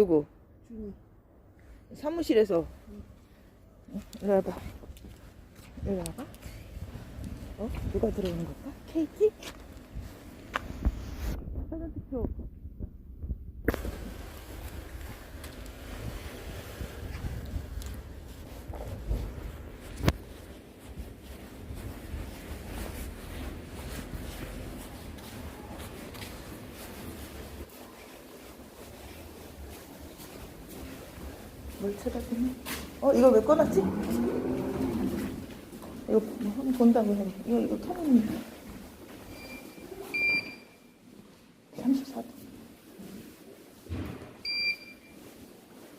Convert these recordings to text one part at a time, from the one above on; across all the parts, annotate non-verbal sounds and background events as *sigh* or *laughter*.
누구? 준이. 사무실에서. 이리 와봐. 이리 와봐. 어? 누가 들어오는 걸까? 케이티? 사전 투표. 뭘 찾았더니? 어, 이거 왜 꺼놨지? 이거 뭐 한번 본다고 해. 이거, 이거 켜놓는 34도.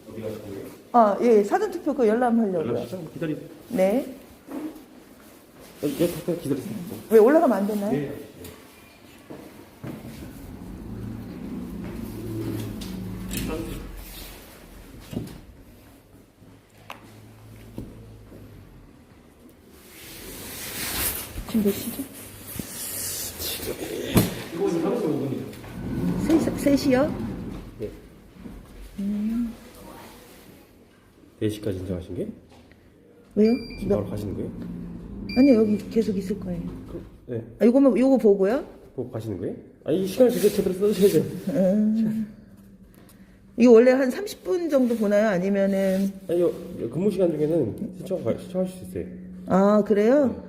어디 가시는 거예요? 아, 예, 사전투표 그 열람하려고요. 연락시죠? 기다리세요. 네. 어, 예, 잠깐 기다리세요. 왜 올라가면 안 되나요? 네. 지금 몇 시죠? 이거 35분이죠. 3, 3시요? 네. 4시까지 인정하신 게? 왜요? 지금 몇- 바로 가시는 거예요? 아니, 여기 계속 있을 거예요. 그, 네. 아, 요거만, 요거 보고요? 뭐 가시는 거예요? 아니, 이 시간을 제대로, 제대로 써주셔야죠. 음. 이거 원래 한 30분 정도 보나요? 아니면은, 아니, 요, 요 근무 시간 중에는 신청, 가- 신청하실 수 있어요. 아, 그래요?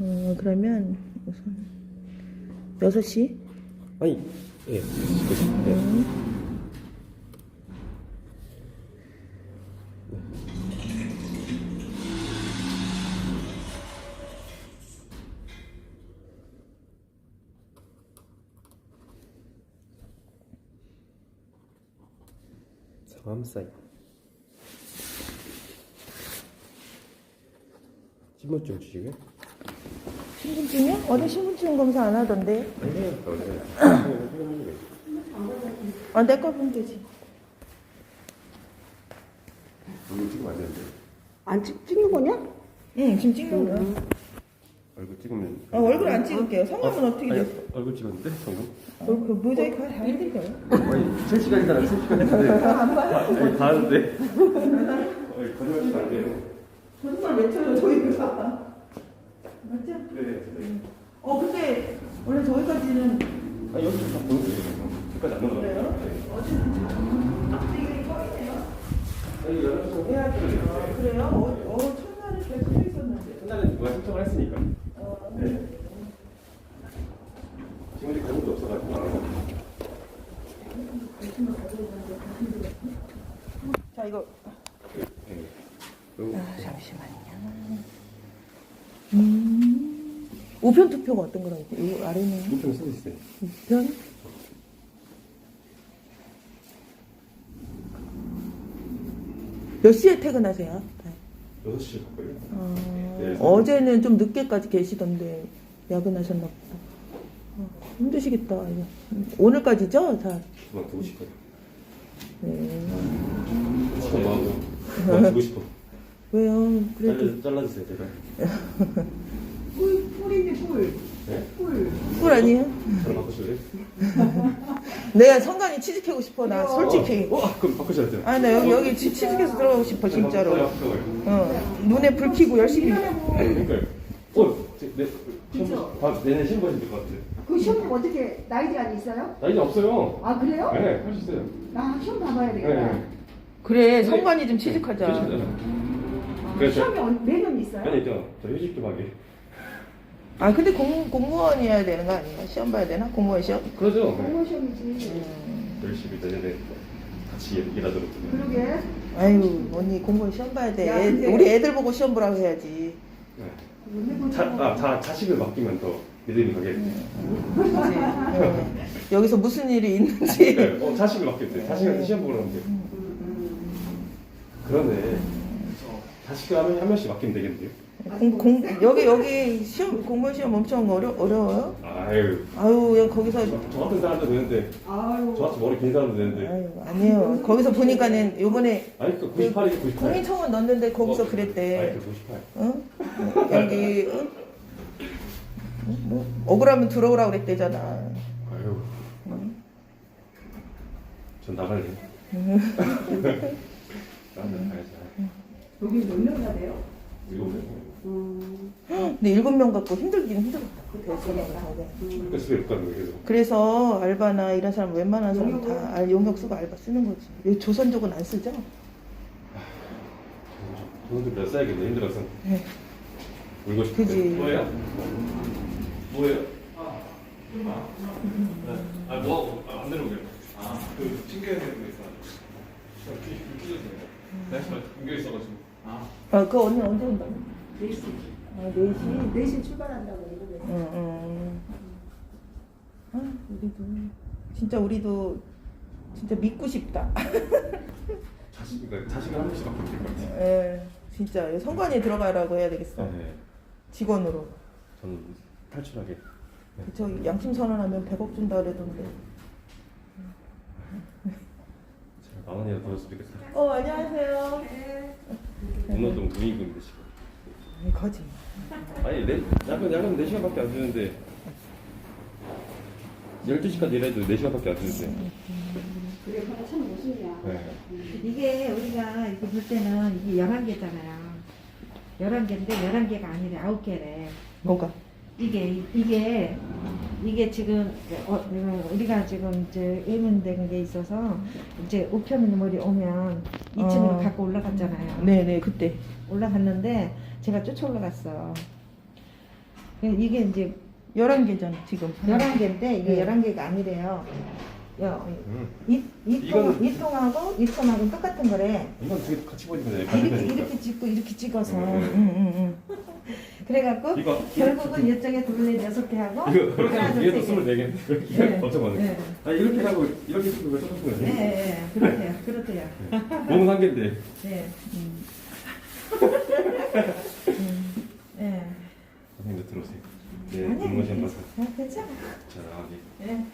어, 그러면, 우선, 6시? 아니, 예. 네. 성함 사이트. 신분증 주시고요. 신분증이요? 어제 신분증 검사 안 하던데. 아, 내거 보면 되지. 얼굴 찍으면 안 되는데. 안 찍, 찍는 거냐? 응, 지금 찍는 거야. 얼굴 찍으면. 아, 얼굴 안 찍을게요. 성함은 어떻게 아니, 돼? 얼굴 찍었는데? 방금? 얼굴 그 모자이크 다 해드릴까요? 아니, 3시간이잖아, 3시간인데. 아니, 다 하는데. 아니, 거짓말 치면 안 돼요. 거짓말 왜 쳐요, 저희가. 맞죠? 네, 네. 어, 근데 원래 저희까지는 아니, 여기 다 거예요. 여기까지 안 넘어가요. 그래요? 네. 어제는 잘. 이게 꺼이네요. 아니, 연락처 해야 아, 되는데. 그래요? 어, 어, 첫날은 계속 서 있었는데. 첫날에 누가 신청을 했으니까. 어, 네. 지금 아직 가는 게 없어가지고. 자, 이거. 네. 그리고 아, 잠시만요. 음. 우편 투표가 어떤 거라고 했죠? 이 아래는 인터넷 쓰고 있어요. 우편? 몇 시에 퇴근하세요? 네. 6시에 갈 거예요. 어, 네, 어제는 좀 늦게까지 계시던데 야근하셨나 보다. 어, 힘드시겠다. 이거. 오늘까지죠? 다. 그만 두고 싶어요. 네. 뭐. 그만 두고 싶어. 왜요? 그래도 잘라, 잘라주세요, 제발. *laughs* 꿀, 꿀인데 꿀. 네? 꿀. 꿀 아니에요? 저랑 바꾸실래요? *laughs* 내가 성관이 취직하고 싶어 나 솔직히. 어, 그럼 바꾸셔야 돼요. 아 나 여기 여기 취- 취직해서 들어가고 싶어 진짜로. 어 눈에 불 켜고 열심히. 그러니까요. 어, 제- 내, 시험, 다 내년 시험 보시면 될것 같아요. 그 시험 어떻게 나이 제한 있어요? 나이는 없어요. 아, 그래요? 네, 할수 있어요. 나 시험 봐봐야 되겠다. 네. 그래 성관이 좀 취직하자. 그렇잖아요. 아, 그래서- 시험이 언- 매년 있어요? 아니, 있죠. 저 휴직 좀 하게. 아 근데 공 공무원이어야 되는 거 아니에요? 시험 봐야 되나? 공무원 시험? 그러죠. 네. 공무원 시험이지. 음. 열심히 내년에 같이 일- 일하도록. 그러게. 아유 언니 공무원 시험 봐야 돼. 야, 애- 근데- 우리 애들 보고 시험 보라고 해야지. 네. 자, 아, 자, 자식을 맡기면 더 믿음이 가겠지. 그치? 어. 여기서 무슨 일이 있는지. 네, 어, 자식을 맡기면 돼. 자식한테 시험 보러 가면 돼. 그러네. 자식을 하면 한 명씩 맡기면 되겠는데요? 공, 공 여기 여기 시험 공무원 시험 엄청 어려 어려워요? 아유, 아유 그냥 거기서 저 같은 사람도 되는데, 아유. 저같이 머리 긴 사람도 되는데. 아유 아니에요. 거기서 보니까는 요번에 아니, 그 98이지, 98. 공인청원 넣었는데 거기서 아니, 그랬대. 그 98. 어? 여기 어? 어? 뭐 억울하면 들어오라 그랬대잖아. 아유. 전 나갈래. *laughs* 나는 가야지. 여기 몇 명이나 돼요? 일곱 명. 음. 근데 일곱 명 갖고 힘들긴 힘들었다. 대전하고 다들. 그러니까 집에 못 가는 거예요. 그래서 알바나 이런 사람 웬만한 사람 다 알- 용역 쓰고 알바 쓰는 거지. 왜 조선족은 안 쓰죠? 돈도 몇 써야겠네 힘들어서. 네. 울고 싶은데. 그지. 뭐예요? 뭐예요? 아, 아, 뭐, 아, 안 내려오게요. 아, 그, 챙겨야 되는 거 있어. 끼워주세요. 날씨가 끊겨 있어가지고. 아, 아, 그 언니 언제 온다고? 4시. 아, 4시? 4시 출발한다고 이러고 응, 응. 아, 우리도. 진짜 우리도 진짜 믿고 싶다. *laughs* 자식, 그러니까 자식은 한 번씩밖에 없을 것 같아요. 예, 진짜 선관위 들어가라고 해야 되겠어. 네. 직원으로. 저는 탈출하게. 저 양심 선언하면 100억 준다 그러던데. 제가 만 원이라도 벌었으면 좋겠어요. 어, 안녕하세요. 문어동 무임금인데 지금. 아니, 거짓. 아니, 네, 야근, 야근 4 시간밖에 안 되는데 12 시까지 일해도 4 시간밖에 안 되는데 그래 그거 참 모순이야 네. 이게 우리가 이렇게 볼 때는 이게 11개잖아요. 11개인데 11개가 아니래. 9개래. 뭐가? 이게 이게 이게 지금 어, 우리가 지금 이제 의문된 게 있어서 이제 우편 머리 오면 2층으로 어. 갖고 올라갔잖아요. 네네, 그때. 올라갔는데 제가 쫓아 올라갔어. 이게 이제 11개잖아, 지금. 11개인데 이게 네. 11개가 아니래요. 야, 음. 이, 이, 통, 이거는- 이 통하고 이 통하고 똑같은 거래. 이건 되게 같이 보니까 돼. 이렇게 이렇게 찍고 이렇게 찍어서 네. 응, 응, 응. 그래가지고 이거 결국은 이쪽에 둘레 여섯 개 하고 이거 그렇게 둘, 얘도 세 개. 24개. 네. 엄청 많네. 네. 아 이렇게 하고 이렇게 쓰고 왜 똑같은 거야? 네, 네, 그렇대요, 그렇대요. 몸은 한 개인데. 네. 네. *laughs* 선생님도 들어오세요. 네, 아니야, 공무원 봐서 아, 괜찮아. 잘 나가게. 네.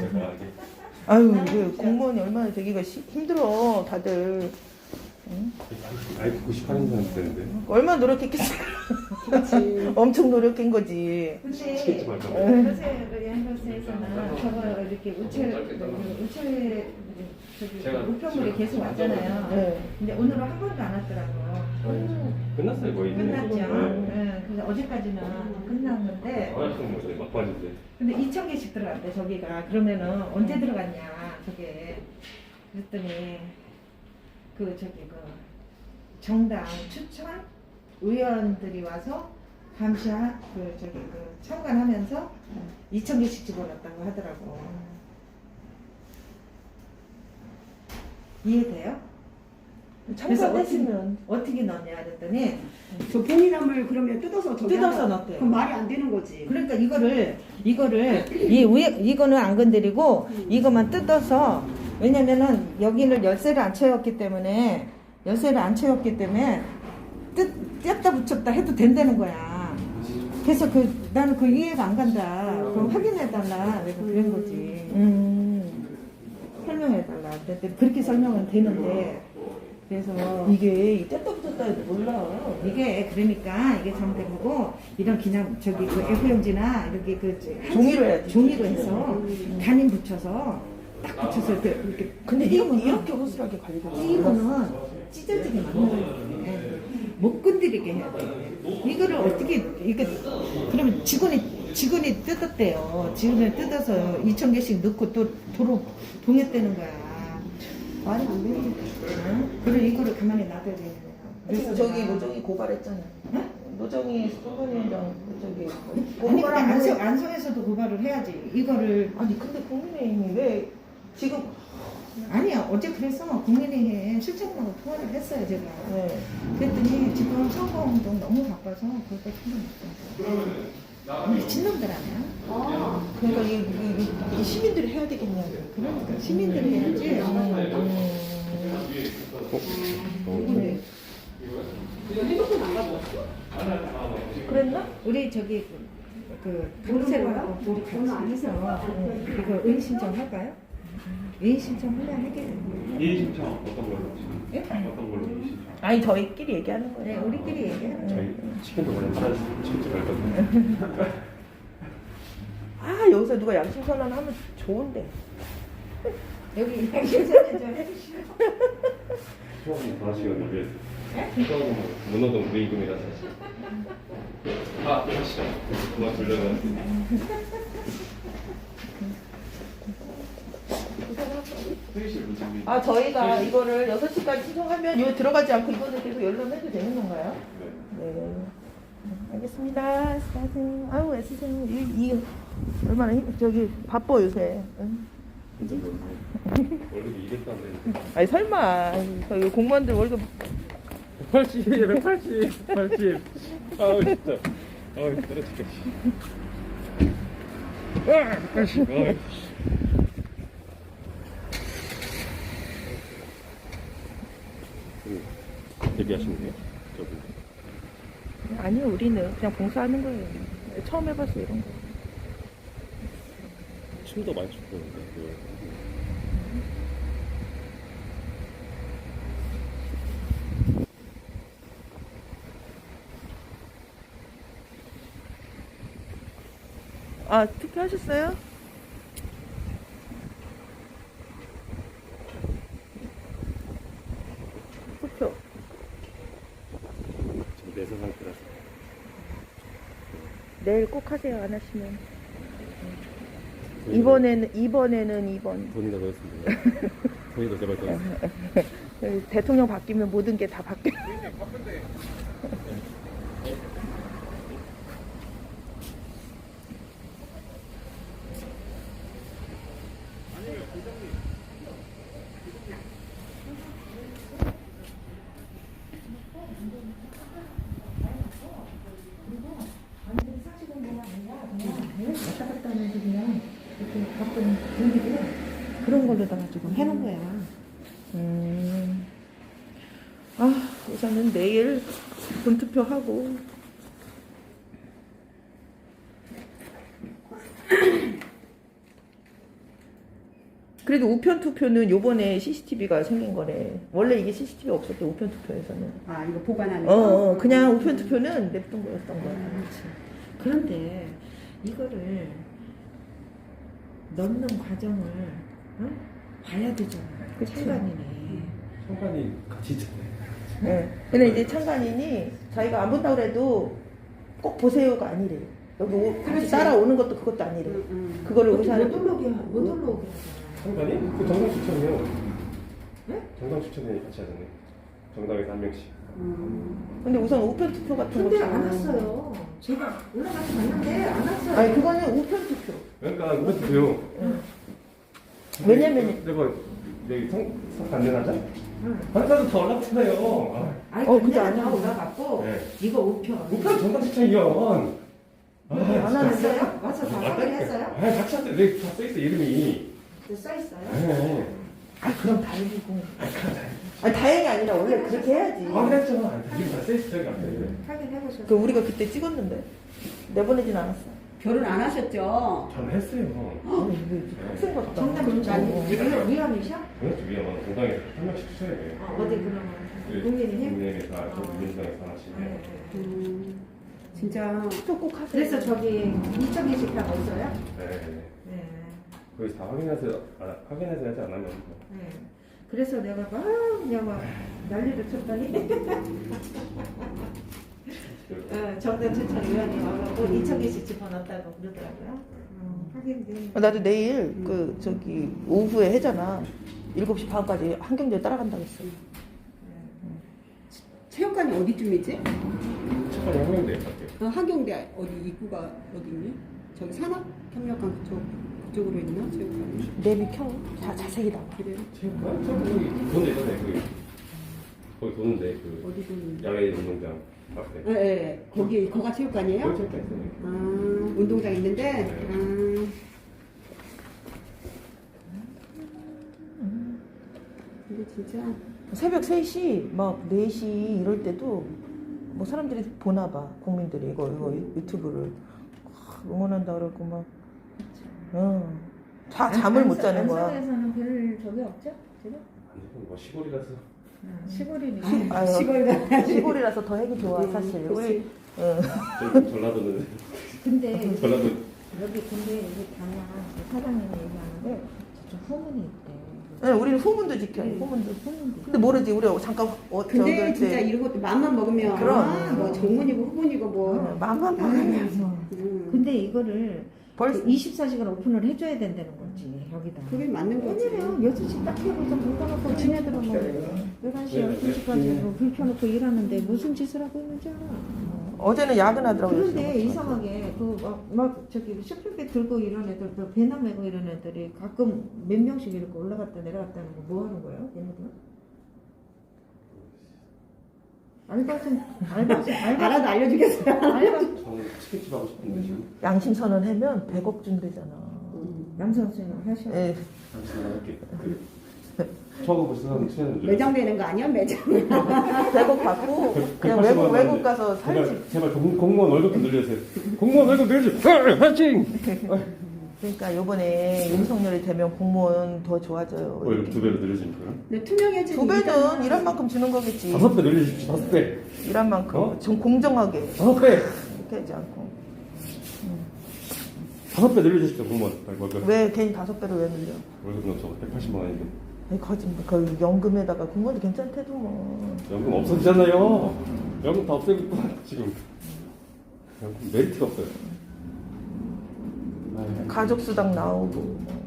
잘 나가게. 아유, 그 공무원이 얼마나 되기가 시- 힘들어, 다들. 응? 아이 98인사는 되는데. 얼마나 노력했겠어. *laughs* 엄청 노력한 거지. 근데 말까 봐. 한국에서는 저거 이렇게 우체 우체 저기 제가 우편물이 계속 왔잖아요. 네. 근데 오늘은 한 번도 안 왔더라고. 끝났어요 거의. 끝났죠. 네. 네. 그래서 어제까지는 끝났는데 거죠 막바지인데. 근데 2천 개씩 들어갔대 저기가 그러면은 언제 들어갔냐 저게 그랬더니 그 저기 그 정당 추천 의원들이 와서 감시 그 저기 그 참관하면서 2천 개씩 집어넣었다고 하더라고 이해돼요? 참석했으면. 어떻게 넣냐 그랬더니 저 봉이나물 그러면 뜯어서 저기 뜯어서 하나- 넣대요. 그럼 말이 안 되는 거지 그러니까 이거를 이거를 이 위에 이거는 안 건드리고 이것만 뜯어서 왜냐면은 여기를 열쇠를 안 채웠기 때문에 열쇠를 안 채웠기 때문에 뜯 뗐다 붙였다 해도 된다는 거야. 그래서 그 나는 그 이해가 안 간다. 그럼 확인해 달라. 내가 그런 거지. 음. 설명해 달라. 그랬더니 그렇게 설명은 되는데 그래서 이게 붙였다 해도 몰라. 이게 그러니까 이게 잘못된 거고 이런 그냥 저기 그 F용지나 이렇게 그 저- 종이로 해야지. 종이로 해서 단임 붙여서 딱 붙여서 이렇게, 이렇게 근데 이, 이거는 이렇게 허술하게 관리가 이거는 찢어지게 만들어야 돼. 못 건드리게 해야 돼. 이거를 어떻게 이게 그러면 직원이 직원이 뜯었대요. 직원이 뜯어서 2천 개씩 넣고 또 도로 동했다는 거야. 말이 안 되는 거지 응? 그래 이거를 가만히 놔둬야 되는 거야. 그래서 저기 노정이 고발했잖아. 노정이 선관위원장 저기 아니 근데 고발한 안성, 안성에서도 고발을 해야지. 이거를 아니 근데 국민의힘이 왜 지금 아니야 어제 그래서 국민의힘 실장님하고 통화를 했어요 제가. 네. 그랬더니 지금 선거운동 너무 바빠서 그것도 통화 못했어. 미친놈들 아니야? 아 그러니까 이, 이, 이, 이 시민들이 해야 되겠냐고. 그러니까 시민들이 해야지. 음. 우리, 핸드폰 안 가져왔어? 그랬나? 우리 저기 그, 그 모르는 강세로 거야? 우리 저는 안 같이 했어요. 해서 응, 이거 신청 할까요? 의의 신청 하면 하겠는데. 이 신청 어떤 걸로? 예? 어떤 걸로 이 신청? 아니 저희끼리 얘기하는 네, 거예요. 우리끼리 얘기해. 저희 치킨도 원래 팔아 치킨 갈 거든요. 아 여기서 누가 양심 선언 하면 좋은데. 여기 예전에 좀 해주시오. 수업은 다 하시거든요. 그래서 수업은 문어동 무임금이라 사실. 아, 하시죠. 그만 돌려가. *laughs* 회의실 문제비. 아 저희가 이거를 6시까지 신청하면 이거 들어가지 않고 이거는 계속 연락해도 되는 건가요? 네. 네. 알겠습니다. 수고하세요. 아유, 애쓰세요. 이, 이, 얼마나 힘, 저기, 바빠, 요새. 응? 뭐 월급이 200도 아니, 설마. 저기 공무원들 월급. 80, 180, 80. 아우 진짜. 아우 죽겠지. 아, 80. 아 거예요? 저분. 아니요, 우리는 그냥 봉사하는 거예요. 처음 해봤어요, 이런 거. 춤도 많이 추고 있는데. 그 아, 투표하셨어요? 투표. 지금 내 세 상태라서. 내일 꼭 하세요, 안 하시면. 이번에는, 이번에는 이번. 더- 돈이 더 넣었습니다. 돈이 더 제발 더. 대통령 바뀌면 모든 게 다 바뀌어. 왔 *laughs* 다 갔다 하면서 그냥 이렇게 바쁜 분위기를 그런 걸로다가 지금 해놓은 거야. 음. 아, 우선은 내일 본투표하고. 그래도 우편 투표는 요번에 CCTV가 생긴 거래. 원래 이게 CCTV가 없었대, 우편 투표에서는. 아 이거 보관하는 어, 거? 어, 그냥 우편 투표는 냅둔 거였던 거야. 그렇지. 그런데 이거를 넣는 과정을 어? 봐야 되잖아. 그치. 찬반이네. 상관이 같이 있잖아요. 예. 근데 이제 참관인이 자기가 안 본다고 그래도 꼭 보세요가 아니래. 여기 오- 같이 그렇지. 따라오는 것도 그것도 아니래. 응, 응. 그거를 못 의사는 올라오게 못 올라오게 하잖아. 상관이? 그 정당 추천이요. 네? 정당 추천이 같이 하잖아요. 정당에서 한 명씩. 음. 근데 우선 우편 투표 같은 거. 근데 안 왔어요. 제가 올라가서 봤는데 안 왔어요. 아니 그거는 우편 투표. 그러니까 투표요. 응. 왜냐면- 내가 내가 성 반대하자. 응. 반대도 다 올라갔잖아요. 아니 어, 어, 그죠, 다 아니야. 올라갔고 네. 이거 우편. 우편 정당 추천이요. 아, 안 진짜. 하는데? 왔어요? 와서 다 확인했어요? 아, 같이 왔어요. 내가 다 써있어 이름이. 써 있어요? 네. 아 그럼 다행이고. 아니 다행이 아니라 원래 그렇게 해야지. 확인했죠. 이름 다 써있어 저기 앞에. 확인해 보셨어요? 그 우리가 그때 찍었는데 내보내진 않았어. 결혼 안 하셨죠? 저는 했어요. 같다. 정답. 문자니 위원- 위원이셔? 그렇죠. 위험한 정당에서 한 명씩 추천해야 돼요. 어, 어디 그러면 그 국민의힘? 국민의힘에서 아, 저 어. 민주당에서 하나씩. 네, 네. 음. 진짜 투표 꼭 하세요. 그래서 저기 이쪽에 다 어디서요? 네. 네. 거기서 다 확인해서 아, 확인해서 하지 않으면 뭐. 네. 그래서 내가 막 그냥 막 난리를 쳤더니 *laughs* 어, 정당 추천 위원이 와갖고 2천 개씩 집어넣었다고 그러더라고요. 어, 하긴 돼. 아, 나도 내일 그 저기 오후에 해잖아. 7시 반까지 한경제 따라간다고 했어. 체육관이 어디쯤이지? 첫번에 확인돼 같아요. 어, 하경대 어디 입구가 어디니? 저기 산업협력관 그쪽 그쪽으로 있나 체육관이? 내비 켜. 다 자세히 나와. 그래요? 체육관? 체육관 여기 도는 데 있잖아요. 거기 거기 도는데 그 어디 도는? 야외 운동장 앞에. 예, 예. 거기 거가 체육관이에요? 거기 체육관 있어요. 아, 운동장 있는데. 네. 아. 근데 진짜 새벽 3시, 막 4시 이럴 때도 뭐 사람들이 보나 봐. 국민들이 이거, 이거 유튜브를 아, 응원한다 그러고 막. 응. 다 잠을 못 자는 거야. 안성에서는 별 적이 없죠? 지금? 아니 뭐 시골이라서. 시골이니. 아유, *laughs* 시골 가 시골이라서 더 핵이 좋아, 사실. 우리. 응. 저기 전라도는 근데 *laughs* 전라도 여기 근데 여기 가면 그 사장님이 얘기하는데 저쪽 후문이 있대. 네, 우리는 후문도 지켜요. 음. 후문도. 근데 모르지. 우리 잠깐 어, 근데 저기 진짜 때 이런 것도 마음만 먹으면 그럼. 아, 뭐 정문이고 후문이고 뭐 어, 마음만 먹으면 음. 근데 이거를 벌써 24시간 오픈을 해줘야 된다는 거지 여기다. 그게 맞는 거지. 왜냐면 6시 딱 켜고서 문 닫아놓고 지네들은 뭐 11시, 네, 12시까지 뭐 불 켜놓고 일하는데 무슨 짓을 하고 있는지 알아. 어제는 야근하더라고요. 그런데 이상하게 그막 저기 쇼핑백 들고 이런 애들 그 배나 메고 이런 애들이 가끔 몇 명씩 이렇게 올라갔다 내려갔다는 거 뭐 하는 거예요? 얘네들? 알바생 알바생 알바 알아도 알려주겠어요. 알바 저는 치킨집 하고 싶은데 지금 양심 선언하면 100억 준대잖아. 남선생 하셔. 예. 당신 할게. 그 처음 보신 사람 친해는 매장 되는 거 아니야 매장? *laughs* 100억 받고 그냥 외국 외국 가서 살지. 제발 제발 공, 공무원 월급 좀 늘려주세요. 공무원 월급 늘려주세요. 화이팅! 그러니까 요번에 윤석열이 되면 공무원 더 좋아져요. 월급 두 배로 늘려주니까. 근데 투명해지는 두 배는 일한 만큼 주는 거겠지. 다섯 배 늘려주십시오. 다섯 배. 일한 만큼 어? 좀 공정하게 다섯 배. 이렇게 하지 않고. 다섯 배 늘려주십시오. 공무원 월급. 왜 괜히 다섯 배를 왜 늘려? 월급은 저 180만 원인데. 아니, 거짓말. 그 연금에다가 공무원도 괜찮대도 뭐. 연금 없어지잖아요. 연금 다 없애고 있구나 지금. 연금 메리트가 없어요. 아유. 가족 수당 나오고. 뭐.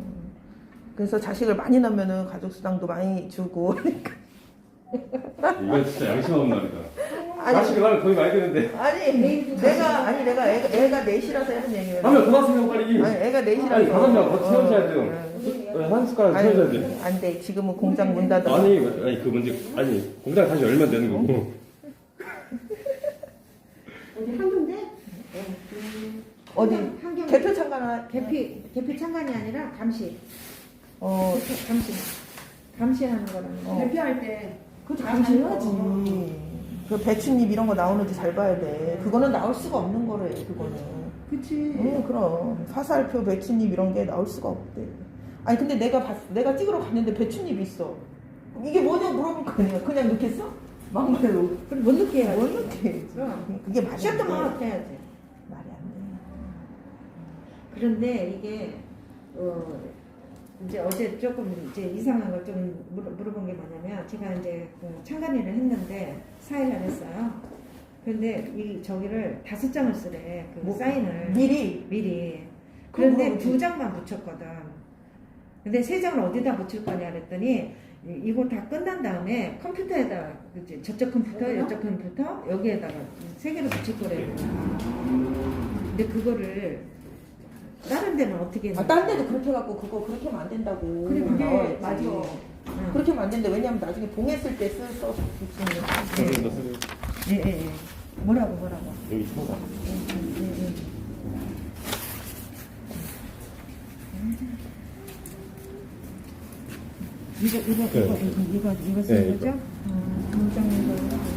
그래서 자식을 많이 낳으면은 가족 수당도 많이 주고. 그러니까. 이건 진짜 양심 없는 말이다. 아니, 자식을 하면 돈이 많이 드는데. 아니, 내가, 아니, 내가 애가, 애가 넷이라서 하는 얘기예요. 하면 돈 왔으면 빨리. 아니, 애가 넷이라서. 아니 다섯 명더 채워줘야 돼요. 어. 네, 한 숟가락 아니, 채워줘야 돼. 안 돼. 지금은 공장 문 닫아. 아니 아니 그 문제 아니 공장 다시 열면 되는 거고. 어디 한 군데? 어디? 환경 개표 참가나, 개피 개피 참관이 아니라 감시 어, 감시 감시하는 거라는 거. 어. 대표할 때그 당연하지. 그 배추잎 이런 거 나오는지 잘 봐야 돼. 그거는 나올 수가 없는 거래, 그거는. 그치. 응, 그럼. 화살표, 배추잎 이런 게 나올 수가 없대. 아니, 근데 내가 봤어. 내가 찍으러 갔는데 배추잎 있어. 이게 뭐냐 물어볼 거 아니야. 그냥 넣겠어? 막말로. 그럼 못 느끼게 해야지. 못 넣게. 그게 말이 안 돼. 셔트만 해야지. 그런데 이게 어 이제 어제 조금 이제 이상한 걸 좀 물어본 게 뭐냐면 제가 이제 그 창간일을 했는데 사인을 했어요. 그런데 이 저기를 다섯 장을 쓰래 그 뭐, 사인을 미리. 미리. 그런데 뭐두 장만 붙였거든. 근데 세 장을 어디다 붙일 거냐 그랬더니 이- 이거 다 끝난 다음에 컴퓨터에다 그치? 저쪽 컴퓨터, 이쪽 컴퓨터 여기에다가 세 개를 붙일 거래요. 근데 그거를 다른 데는 어떻게 아, 딴 데도 그렇게 해갖고 그거 그렇게 하면 안 된다고. 그래 그게 나와야지. 맞아. 응. 그렇게 하면 안 된대. 왜냐면 나중에 봉했을 때 쓸, 써, 붙이는 예, 예, 예. 뭐라고 뭐라고. 여기 청사. 이거 이거 네. 이거 이거 이거 이거 네, 이거. 거죠? 어, 공장에서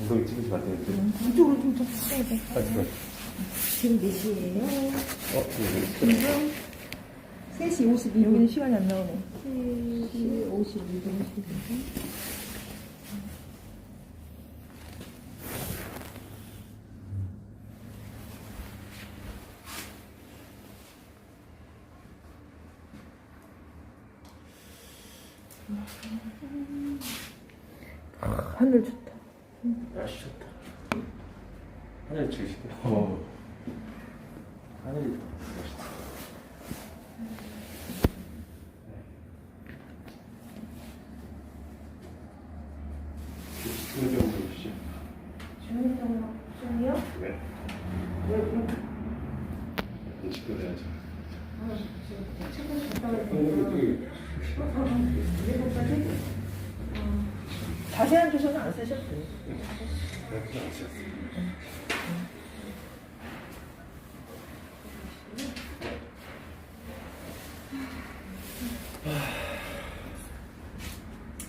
엉덩이 찍으시면 안 되는데. 이쪽으로 좀 쳤어야 돼. 아, 지금. 지금 몇 시예요? 어, 이거. 지금 3시 52분. 여기는 시간이 안 나오네. 3시 52분. 하늘 좋다. 날씨 좋다. 하늘. 어. 하늘이 멋있다. 주문경 보시죠. 주민등록증이요? 네. 왜, 왜? 인식도 해야죠. 아, 지금 책을 갖다 어, 놨는데. 여기 이거까지? 자세한 주소는 안 쓰셨대.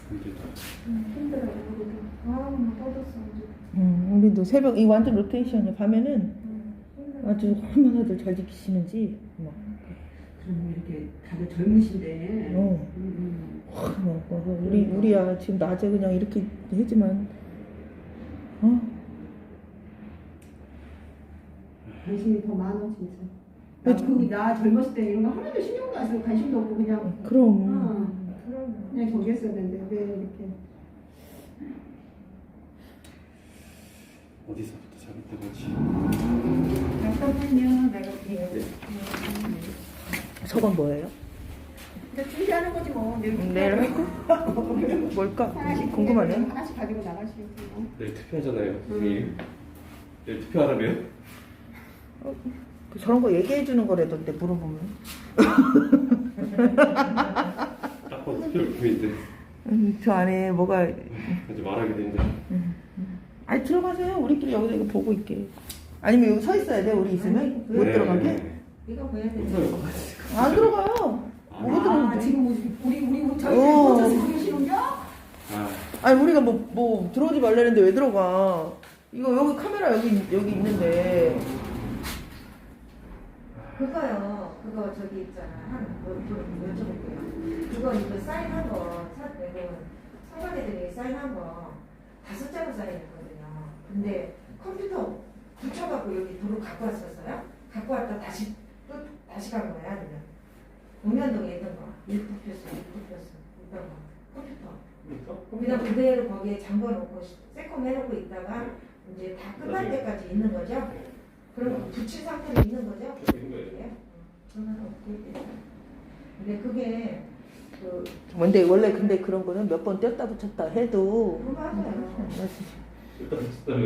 힘들다. 힘들어요, 우리도. 아, 못 얻었어, 이제. 음, 우리도 새벽 이 완전 로테이션이야. 밤에는 음. 아주 얼마나 들잘 지키시는지 막. 그럼 이렇게 다들 젊으신데. 어. 음, 확 막, 막, 우리 우리야 지금 낮에 그냥 이렇게 하지만 어 관심이 더 많아 진짜. 나, 그, 나 젊었을 때 이런 거 하나도 신경도 안 쓰고 관심도 없고 그냥 그럼. 어, 그냥 저기 했어야 되는데 왜 이렇게 어디서부터 잘못된 거지? 잠깐만요 내가 이렇게 저건 뭐예요? 근데 준비하는 거지 뭐 내일 *laughs* 뭘까? 하나씩 궁금하네. 하나씩 가지고 나가시면 돼요. 내일 투표하잖아요. 선생님. 내일 투표하라며요? 그 저런 거 얘기해 주는 거라던데 물어보면. *laughs* 딱 봐도 투표 느낌인데. 음, 저 안에 뭐가 이제 말하게 되는데. 아니 들어가세요. 우리끼리 여기서 이거 보고 있게. 아니면 여기 서 있어야 돼. 우리 있으면 못 네. 들어가게. 이거 보여야 돼. 안 들어가요. 못 아 들어가는데. 지금 뭐 우리 우리 뭐 저희 어. 혼자서 부르시는겨? 아, 아니 우리가 뭐 뭐 들어오지 말라는데 왜 들어가? 이거 여기 카메라 여기 여기 있는데. 그거요. 그거 저기 있잖아. 한, 뭐, 좀 여쭤볼게요. 그거 이거 사인한 거, 사, 이거 성관이들이 사인한 거 다섯 장을 사인했거든요. 근데 컴퓨터 붙여갖고 여기 도로 갖고 왔었어요? 갖고 왔다 다시 또 다시 간 거야? 아니면 옥면동에 있던 거, 일부표소, 일부표소 있던 거, 컴퓨터. 그냥 그대로 거기에 잠궈놓고 세컴 해놓고 있다가 이제 다 끝날. 때까지 있는 거죠? 그럼 거 붙인 상태로 있는 거죠? 있는 거예요. 예? 저는 없게 됐어요. 근데 그게 그 근데 원래 근데 그런 거는 몇 번 뗐다 붙였다 해도 그거 맞아요.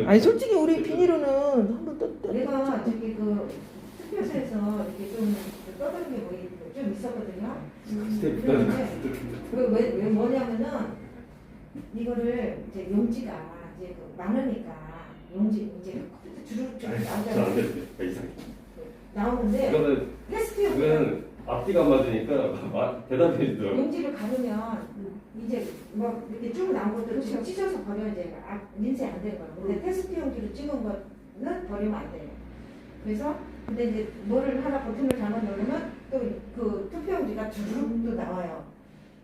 아니 솔직히 우리 비닐로는 한번 뗐다 내가 저기 그 투표소에서 이렇게 좀 떠드는 게뭐좀 있었거든요. 스텝 그런데 그왜 왜 뭐냐면은 이거를 이제 용지가 이제 그 많으니까 용지 이제 나오잖아요. 됐어요. 이상해. 나오는데 이거는 테스트 이거는 앞뒤가 안 맞으니까 마- 대답해 주더라고. 용지를 가르면 이제 뭐 이렇게 쭉 나온 것들을 지금 찢어서 버려야지 아, 민세 안 되는 거예요. 근데 테스트 용지로 찍은 거는 버리면 안 돼요. 그래서 근데 이제 뭐를 하나 버튼을 잘못 누르면 또 그 투표 용지가 주르륵 또 나와요.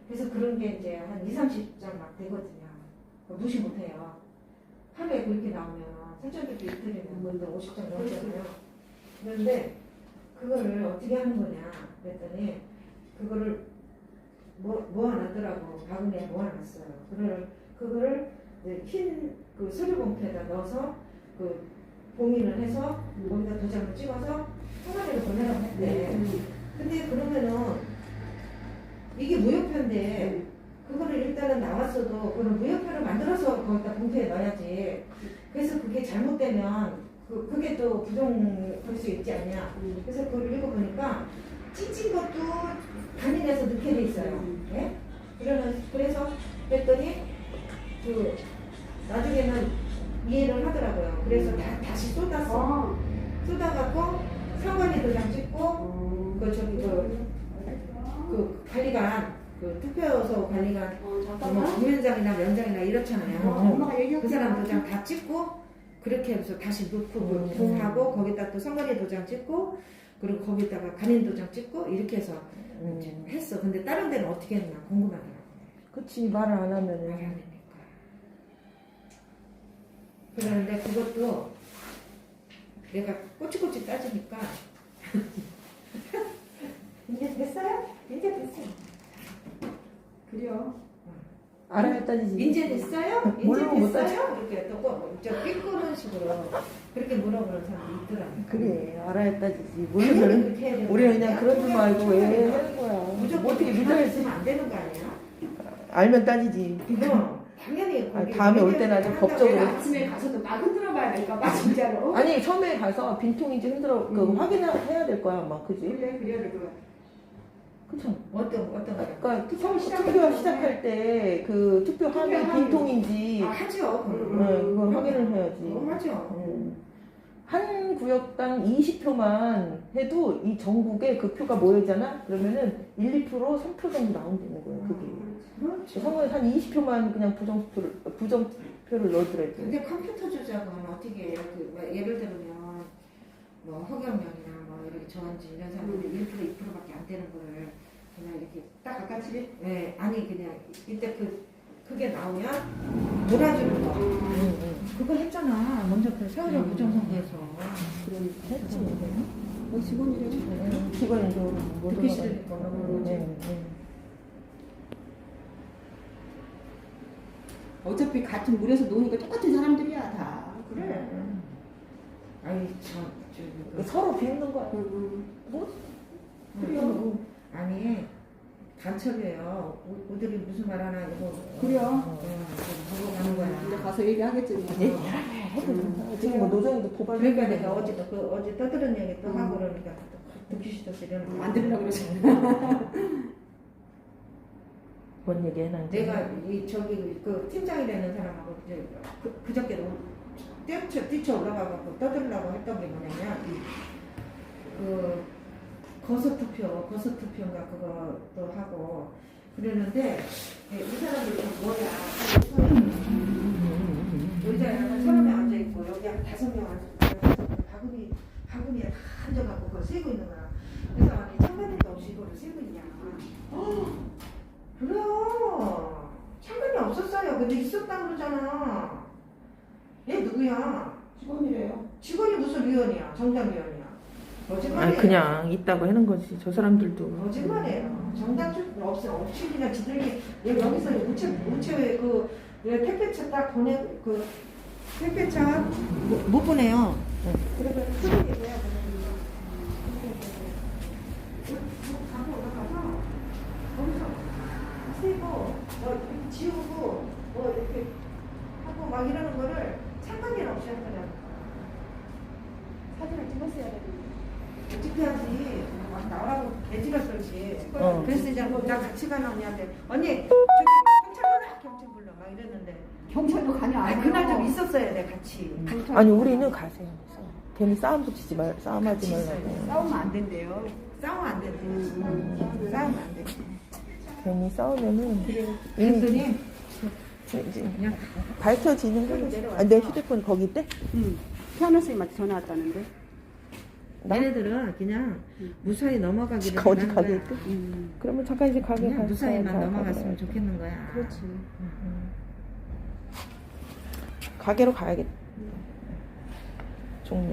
그래서 그런 게 이제 한 2, 30장 막 되거든요. 무시 못 해요. 하루에 그렇게 나오면 선전들도 이틀이면 뭔데 50장 넘잖아요. 그런데 그거를 어떻게 하는 거냐 그랬더니 그거를 뭐, 모아놨더라고 바구니에 모아놨어요. 그거를 그거를 흰그 서류 봉투에다 넣어서 그 봉인을 해서 거기다 도장을 찍어서 통화대로 보내라고 했대. 근데 그러면은 이게 무효표인데 그거를 일단은 나왔어도 그런 무효표를 만들어서 거기다 봉투에 넣어야지. 그래서 그게 잘못되면 그, 그게 또 부정할 수 있지 않냐. 그래서 그걸 읽어보니까 찢은 것도 단위내서 넣게 돼 있어요. 예? 그러면 그래서 그랬더니 그 나중에는 이해를 하더라고요. 그래서 다, 다시 쏟았어. 어. 쏟아갖고 상관이 도장 찍고 그 저기 그, 그 관리관 그 투표소 관리관 어, 뭐. 공연장이나 면장이나 이렇잖아요. 어, 그 사람 도장 다 찍고 그렇게 해서 다시 넣고 그 봉하고 거기다 또 선거리 도장 찍고 그리고 거기다가 간인 도장 찍고 이렇게 해서 음. 했어. 근데 다른 데는 어떻게 했나 궁금하더라고. 그치 말을 안 하면은 되니까. 그러는데 그것도 내가 꼬치꼬치 따지니까 이제 됐어요? 이제 됐어요. 그래요. 알아야 따지지 이제 됐어요? 모르면 못 됐어요? 이렇게 또저 삐꾸는 식으로 그렇게 물어보는 사람이 있더라고. 그래 알아야 따지지 당연히 모르면 그렇게 해야 되는 우리는 거야. 그냥 그러지 말고 왜 하는 거야 무조건 뭐 어떻게 믿어 믿어야지 안 되는 거 아니야? 알면 따지지 그럼 당연히 아, 거기 다음에 올 때는 아주 한다고 법적으로. 아침에 가서도 막 흔들어 봐야 될까봐 진짜로. 아니 처음에 가서 빈통인지 흔들어 그 음. 확인해야 될 거야 아마 그지? 그래 될 거야. 그쵸? 어떤 어떤 거? 그러니까 투표, 시작할. 시작할 때 그 투표 화면 투표 빈통인지 아 하죠. 음, 네, 그걸 확인을 해야지 하죠. 음. 한 구역당 20표만 해도 이 전국에 그 표가 모이잖아? 그러면은 1, 2%, 3% 정도 나온다는 거예요 그게 그렇죠. 선거에 한 20표만 그냥 부정표를 부정표를 넣어더라도 근데 컴퓨터 조작은 어떻게 해요? 그 뭐, 예를 들면 뭐 허경영이나 뭐 이렇게 저한지 이런 사람들이 1% 2%밖에 안 되는 거를 그냥 이렇게 딱 바깥이. 네, 아니 그냥 이때 그 그게 나오면 몰아주는 거 음, 음. 그거 했잖아 먼저 그 세월호 부정선거에서 그러니까 했지 어, 직원이래. 응, 직원이 좀 못. 듣기. 싫으니까. 응, 응, 응. 어차피 같은 물에서 노니까 똑같은 사람들이야 다. 그래. 아이 참 서로 비웃는 거야. 응, 뭐? 그래요. 아니 간첩이에요. 우- 우들이 무슨 말 하나 이거. 그래요. 어, 응. 이제 거야. 가서 얘기하겠지. 뭐. 얘기를 해. 지금 뭐 노정이도 도발. 그러니까 내가 어제 또 그 어제 떠드는 얘기 또 하고 그러니까 또 듣기 싫어서 이러는 거야. 안 들으려고 그러지. 뭔 얘기 이제. 내가 이 저기 그 팀장이라는 사람하고 이제 그, 그저께도 뛰쳐 뛰쳐 올라가고 떠들려고 했던 게 뭐냐면 그 거소 투표 거소 투표인가 그것도 하고 그러는데 예, 이 사람들이 다 뭐야 의자에 한 서너 명 앉아 있고 여기 한 다섯 명 앉아 있고 바구니 바구니에 다 앉아갖고 그걸 세고 있는 거야 그래서 아니 참관인도 없이 이거를 세고 있냐 그래요. 상관이 없었어요. 근데 있었다 그러잖아. 얘 누구야? 직원이래요. 직원이 무슨 위원이야? 정당위원이야. 거짓말이에요. 아 그냥 있다고 하는 거지. 저 사람들도. 거짓말이에요. 정당 출 없어. 없이나 지들이 얘 여기서 우체 우체 그얘 택배차 딱 보내 그 택배차 못, 못 보내요. 그래서 얘기해야 갖고 올라가서 거기서 세고 뭐 이렇게 지우고 뭐 이렇게 하고 막 이러는 거를 없이 하더라고. 사진을 찍었어야 되는데. 어떻게 하지? 막 나오라고 개지가 썰지. 어. 그래서 이제 나 같이 가나 언니한테 언니 저기 경찰 불러 경찰 불러 막 이랬는데 경찰도 가냐? 안 아니 그날 좀 해요. 있었어야 돼 같이. 경찰도 아니. 우리는 가세요. 괜히 싸움 붙이지 말, 싸움하지 말라고. 싸우면 안 된대요. 싸우면 안 돼. 음. 싸우면 안 돼. 괜히 싸우면은 그랬더니 이제 그냥 밝혀지는 거지. 아, 내 휴대폰 거기 있대? 응. 피아노 선생님한테 전화 왔다는데. 나? 얘네들은 그냥 무사히 넘어가기를 어디 바라는 가게. 있대? 음. 그러면 잠깐 이제 가게 그냥 가서 무사히만 가- 넘어갔으면 가봐야지. 좋겠는 거야. 그렇지. 가게로 가야겠다. 종료.